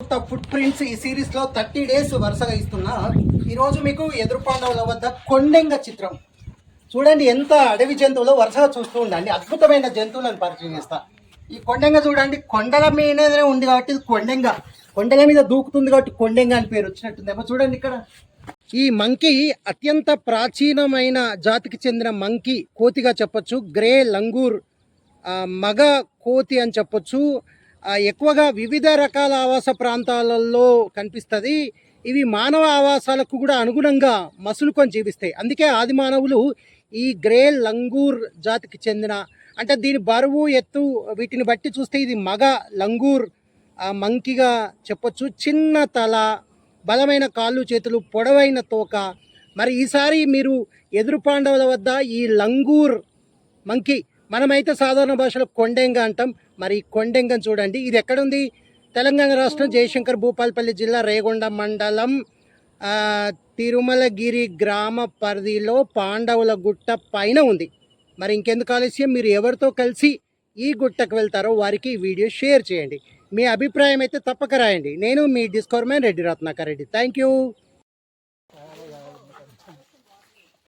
కొత్త foot prints ఈ సిరీస్లో థర్టీ డేస్ వరుసగా ఇస్తున్నా. ఈరోజు మీకు మీకు ఎదురుపాండవుల వద్ద కొండెంగ చిత్రం. చూడండి ఎంత అడవి జంతువులు వరుసగా చూస్తూ ఉండండి. అద్భుతమైన జంతువులను పరిచయం చేస్తా. ఈ కొండెంగ చూడండి. కొండల మీదనే ఉంది కాబట్టి ఇది కొండెంగ. కొండల మీద దూకుతుంది కాబట్టి కొండెంగ అని పేరు వచ్చినట్టుందేమో చూడండి ఇక్కడ. ఈ మంకీ అత్యంత ప్రాచీనమైన జాతికి చెందిన మంకీ కోతిగా చెప్పొచ్చు. గ్రే లంగూర్ మగ కోతి అని చెప్పొచ్చు. ఎక్కువగా వివిధ రకాల ఆవాస ప్రాంతాలలో కనిపిస్తుంది. ఇవి మానవ ఆవాసాలకు కూడా అనుగుణంగా మసులుకొని జీవిస్తాయి. అందుకే ఆది మానవులు ఈ గ్రే లంగూర్ జాతికి చెందిన అంటే దీని బరువు ఎత్తు వీటిని బట్టి చూస్తే ఇది మగ లంగూర్ మంకిగా చెప్పొచ్చు. చిన్న తల బలమైన కాళ్ళు చేతులు పొడవైన తోక. మరి ఈసారి మీరు ఎదురు పాండవుల వద్ద ఈ లంగూర్ మంకి మనమైతే సాధారణ భాషలో కొండెంగ అంటాం. మరి ఈ కొండెంగని చూడండి. ఇది ఎక్కడుంది? తెలంగాణ రాష్ట్రం జయశంకర్ భూపాలపల్లి జిల్లా రేగొండ మండలం తిరుమలగిరి గ్రామ పరిధిలో పాండవుల గుట్ట పైన ఉంది. మరి ఇంకెందుకు ఆలస్యం? మీరు ఎవరితో కలిసి ఈ గుట్టకు వెళ్తారో వారికి ఈ వీడియో షేర్ చేయండి. మీ అభిప్రాయం అయితే తప్పక రాయండి. నేను మీ discover man Reddy Ratnakar Reddy. Thank you.